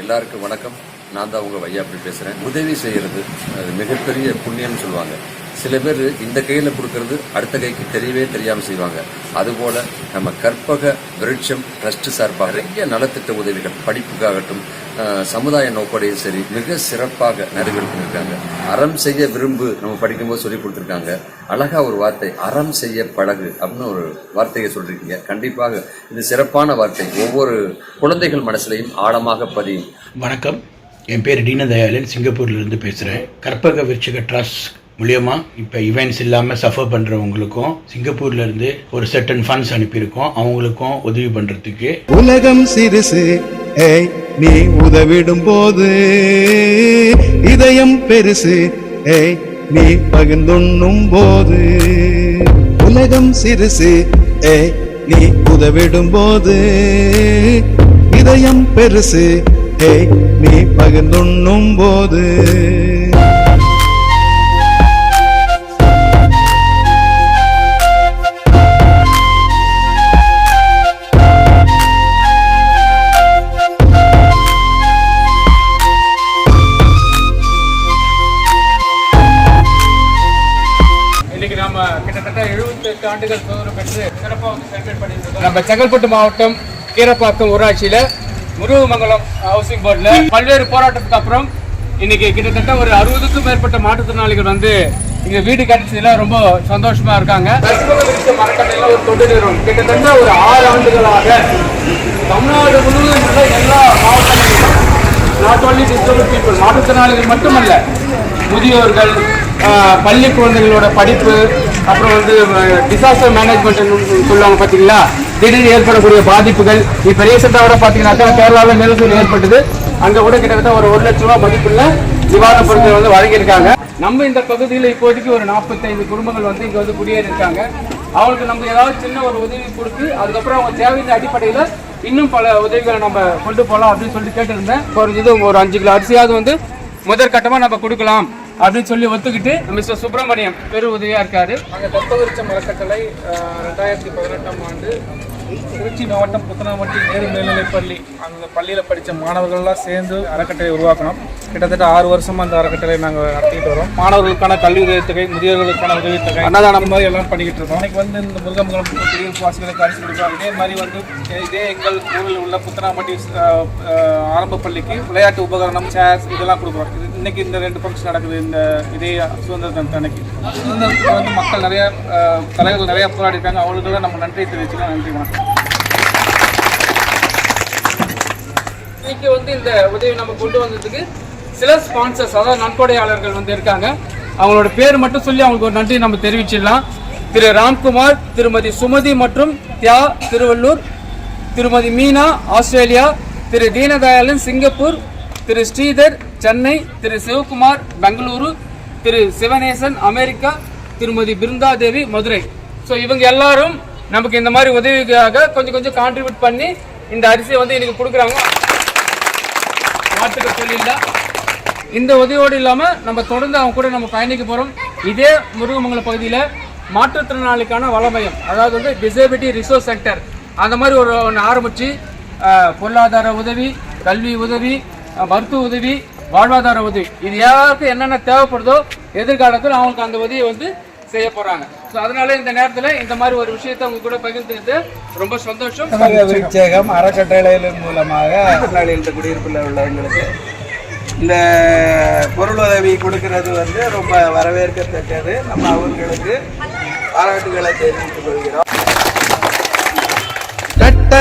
எல்லாருக்கும் வணக்கம். நான் தான் உங்க வையாப்பி பேசுறேன். உதவி செய்யறது அது மிகப்பெரிய புண்ணியம்னு சொல்லுவாங்க. சில பேர் இந்த கையில் கொடுக்கறது அடுத்த கைக்கு தெரியவே தெரியாம செய்வாங்க. அதுபோல நம்ம கற்பக விருட்சம் ட்ரஸ்ட் சார்பாக நிறைய நலத்திட்ட உதவிகள் படிப்புக்காகட்டும் சமுதாய நோக்கோடையும் சரி மிக சிறப்பாக நிறைவேறி அறம் செய்ய விரும்பு நம்ம படிக்கும்போது சொல்லி கொடுத்துருக்காங்க. அழகா ஒரு வார்த்தை அறம் செய்ய பழகு அப்படின்னு ஒரு வார்த்தையை சொல்லியிருக்கீங்க கண்டிப்பாக இது சிறப்பான வார்த்தை. ஒவ்வொரு குழந்தைகள் மனசுலையும் ஆழமாக பதியும். வணக்கம். என் பேர் தீனதயாளன் சிங்கப்பூர்லேருந்து பேசுகிறேன் கற்பக விருட்சக ட்ரஸ்ட் மூலியமா இப்போ இவெண்ட்ஸ் இல்லாமல் சஃபர் பண்ணுறவங்களுக்கும் சிங்கப்பூர்லேருந்து ஒரு செட்டன் ஃபண்ட்ஸ் அனுப்பியிருக்கோம். அவங்களுக்கும் உதவி பண்ணுறதுக்கு உலகம் சிறுசு. ஏய் நீ உதவிடும் போது இதயம் பெருசு. ஏய் நீ பகிர்ந்துண்ணும் போது உலகம் சிறுசு. ஏய் நீ உதவிடும் போது இதயம் பெருசு. ஏய் நீ பகிர்ந்துண்ணும் போது 78 ஆண்டுகள் சுதந்திரம் பெற்று சிறப்பாக வந்து செலிப்ரேட் பண்ணிட்டு நம்ம செங்கல்பட்டு மாவட்டம் கீரப்பாக்கம் ஊராட்சியில முருகமங்கலம் ஹவுசிங் போர்டுல பல்வேறு போராட்டத்துக்கு அப்புறம் இன்னைக்கு கிட்டத்தட்ட ஒரு அறுபதுக்கும் மேற்பட்ட மாற்றுத்திறனாளிகள் வந்து இங்க வீடு கிடைச்சதுல ரொம்ப சந்தோஷமா இருக்காங்க. மரக்கட்டையில ஒரு தொண்டு நிறுவனம். கிட்டத்தட்ட ஒரு ஆறு ஆண்டுகளாக தமிழ்நாடு முழுவதும் எல்லா மாவட்டங்களிலும் நாட் only disabled people மாற்றுத்திறனாளிகள் மட்டுமல்ல முதியோர்கள் பள்ளி குழந்தைகளோட படிப்பு அப்புறம் வந்து டிசாஸ்டர் மேனேஜ்மெண்ட் சொல்லுவாங்க பார்த்தீங்களா திடீர்னு ஏற்படக்கூடிய பாதிப்புகள். இப்போ ரீசெண்டாக கூட பார்த்தீங்கன்னாக்கா கேரளாவில் நிலச்சூர் ஏற்பட்டது. அங்கே கூட கிட்டத்தட்ட ஒரு ஒரு லட்ச ரூபா மதிப்புள்ள நிவாரணப் பொருட்கள் வந்து வழங்கியிருக்காங்க. நம்ம இந்த பகுதியில் இப்போதைக்கு ஒரு நாற்பத்தைந்து குடும்பங்கள் வந்து இங்கே வந்து குடியேறியிருக்காங்க. அவங்களுக்கு நம்ம ஏதாவது சின்ன ஒரு உதவி கொடுத்து அதுக்கப்புறம் அவங்க தேவையின் அடிப்படையில் இன்னும் பல உதவிகளை நம்ம கொண்டு போகலாம் அப்படின்னு சொல்லிட்டு கேட்டிருந்தேன். குறைஞ்சது ஒரு அஞ்சு கிலோ அரிசியாவது வந்து முதற்கட்டமாக நம்ம கொடுக்கலாம். அப்படின்னு சொல்லி ஒத்துக்கிட்டு மிஸ்டர் சுப்பிரமணியம் பெரு உதவியா இருக்காரு. அங்கே தத்தவரிச்ச மரக்கட்டளை ரெண்டாயிரத்தி பதினெட்டாம் ஆண்டு திருச்சி மாவட்டம் புத்தனாமட்டி நேரு மேல்நிலைப்பள்ளி. அந்த பள்ளியில் படித்த மாணவர்கள்லாம் சேர்ந்து அறக்கட்டளை உருவாக்கணும். கிட்டத்தட்ட ஆறு வருஷமா அந்த அறக்கட்டளை நாங்கள் நடத்திட்டு வரோம். மாணவர்களுக்கான கல்வி உதவித்தொகை முதியோர்களுக்கான உதவித்தொகை அன்னதானம் மாதிரி எல்லாம் பண்ணிக்கிட்டு இருக்கோம். இன்னைக்கு வந்து இந்த முருகமங்கலம் வாசிகளுக்கு அரிசி கொடுக்குறோம் இதே மாதிரி வந்து இதே எங்கள் ஊரில் உள்ள புத்தனாமட்டி ஆரம்ப பள்ளிக்கு விளையாட்டு உபகரணம் சேர்ஸ் இதெல்லாம் கொடுக்குறோம். இது இன்னைக்கு இந்த ரெண்டு ஃபங்க்ஷன் நடக்குது இந்த இதே சுதந்திர தினத்து அன்னைக்கு. சுதந்திரத்துக்கு வந்து மக்கள் நிறைய தலைவர்கள் நிறைய போராடி இருக்காங்க. அவங்களுக்கு தான் நம்ம நன்றி தெரிவிச்சுக்கலாம் நன்றி வணக்கம். இன்னைக்கு வந்து இந்த உதவி நம்ம கொண்டு வந்ததுக்கு சில ஸ்பான்சர்ஸ் அதாவது நன்கொடையாளர்கள் வந்து இருக்காங்க. அவங்களோட பேர் மட்டும் சொல்லி அவங்களுக்கு ஒரு நன்றி நம்ம தெரிவிச்சிடலாம். திரு ராம்குமார் திருமதி சுமதி மற்றும் தியா திருவள்ளூர் திருமதி மீனா ஆஸ்திரேலியா திரு தீனதயாளன் சிங்கப்பூர் திரு ஸ்ரீதர் சென்னை திரு சிவகுமார் பெங்களூரு திரு சிவநேசன் அமெரிக்கா திருமதி பிருந்தாதேவி மதுரை. ஸோ இவங்க எல்லாரும் நமக்கு இந்த மாதிரி உதவிக்காக கொஞ்சம் கொஞ்சம் கான்ட்ரிபியூட் பண்ணி இந்த அரிசியை வந்து இன்னைக்கு கொடுக்குறாங்க. வாழ்த்துக்க சொல்லிடலாம் இந்த உதவியோடு இல்லாமல் நம்ம தொடர்ந்து அவங்க கூட நம்ம பயணிக்க போகிறோம் இதே முருகமங்கலம் பகுதியில் மாற்றுத்திறனாளிக்கான வளமயம் அதாவது வந்து டிசேபிலிட்டி ரிசோர்ஸ் சென்டர் அந்த மாதிரி ஒரு ஒன்று ஆரம்பித்து பொருளாதார உதவி கல்வி உதவி மருத்துவ உதவி வாழ்வாதார உதவி. இது யாருக்கு என்னென்ன தேவைப்படுதோ எதிர்காலத்தில் அவங்களுக்கு அந்த உதவியை வந்து செய்ய போகிறாங்க ஸோ அதனால இந்த நேரத்தில் இந்த மாதிரி ஒரு விஷயத்தை அவங்க கூட பகிர்ந்துக்கிட்டு ரொம்ப சந்தோஷம். விருட்சேகம் அறக்கட்டளையின் மூலமாக இந்த குடியிருப்பில் உள்ளவங்களுக்கு இந்த பொருள் உதவி கொடுக்கறது வந்து ரொம்ப வரவேற்கத்தக்கது. நம்ம அவர்களுக்கு பாராட்டுகளை தெரிவித்துக் கொள்கிறோம்.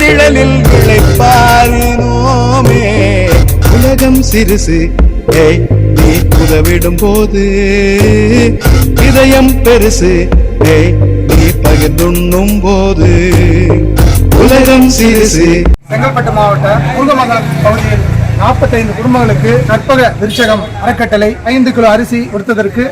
நிழலில் விளைப்பாரினோமே. உலகம் சிறுசு ஏய் நீ உதவிடும் போது. இதயம் பெருசு ஏய் நீ பகிர்ந்துண்ணும் போது. உலகம் சிறுசு. செங்கல்பட்டு மாவட்ட முருகமங்கலம் பகுதியில் நாற்பத்தைந்து குடும்பங்களுக்கு கற்பக விருட்சகம் அறக்கட்டளை ஐந்து கிலோ அரிசி கொடுத்ததற்கு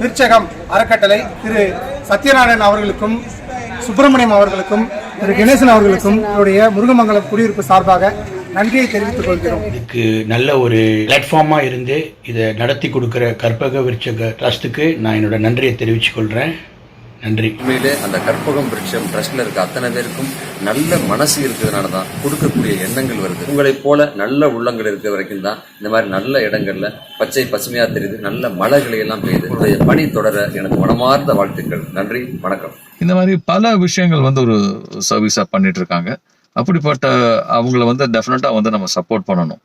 விருட்சகம் அறக்கட்டளை திரு சத்யநாராயணன் அவர்களுக்கும் சுப்பிரமணியம் அவர்களுக்கும் திரு கணேசன் அவர்களுக்கும் என்னுடைய முருகமங்கலம் குடியிருப்பு சார்பாக நன்றியை தெரிவித்துக் கொள்கிறோம். இதுக்கு நல்ல ஒரு பிளாட்ஃபார்மாக இருந்து இதை நடத்தி கொடுக்குற கற்பக விருட்சக ட்ரஸ்ட்டுக்கு நான் என்னோட நன்றியை தெரிவித்துக் கொள்கிறேன் நன்றி. உண்மையிலே அந்த கற்பகம் விருட்சம் ட்ரஸ்ட்ல இருக்க அத்தனை பேருக்கும் நல்ல மனசு இருக்கிறதுனால தான் கொடுக்கக்கூடிய எண்ணங்கள் வருது. உங்களைப் போல நல்ல உள்ளங்கள் இருக்க வரைக்கும் தான் இந்த மாதிரி நல்ல இடங்கள்ல பச்சை பசுமையா தெரியுது நல்ல மலைகளை எல்லாம் பெய்யுது. உங்களுடைய பணி தொடர எனக்கு மனமார்ந்த வாழ்த்துக்கள். நன்றி வணக்கம். இந்த மாதிரி பல விஷயங்கள் வந்து ஒரு சர்வீஸா பண்ணிட்டு இருக்காங்க அப்படிப்பட்ட அவங்கள வந்து டெஃபினட்டா வந்து நம்ம சப்போர்ட் பண்ணணும்.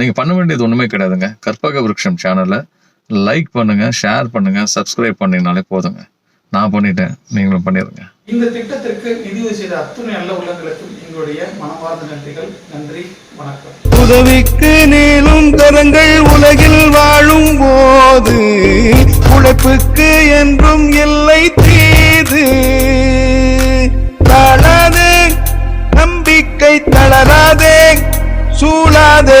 நீங்க பண்ண வேண்டியது ஒண்ணுமே கிடையாதுங்க. கற்பக விருட்சம் சேனலை லைக் பண்ணுங்க ஷேர் பண்ணுங்க சப்ஸ்கிரைப் பண்ணீங்கனாலே போதுங்க. நான் பண்ணிட்டேன். நீங்களும் பண்ணிடுங்க இந்த திட்டத்திற்கு நிதியுதவி செய்த அத்துணை நல்ல உள்ளங்களுக்கும் எங்களுடைய மனமார்ந்த நன்றிகள். நன்றி. வணக்கம். உதவிக்கு நீளும் கரங்கள் உலகில் வாழும் போது உழைப்புக்கு என்றும் இல்லை தீது. தளராதே நம்பிக்கை தளராதே சூழாதே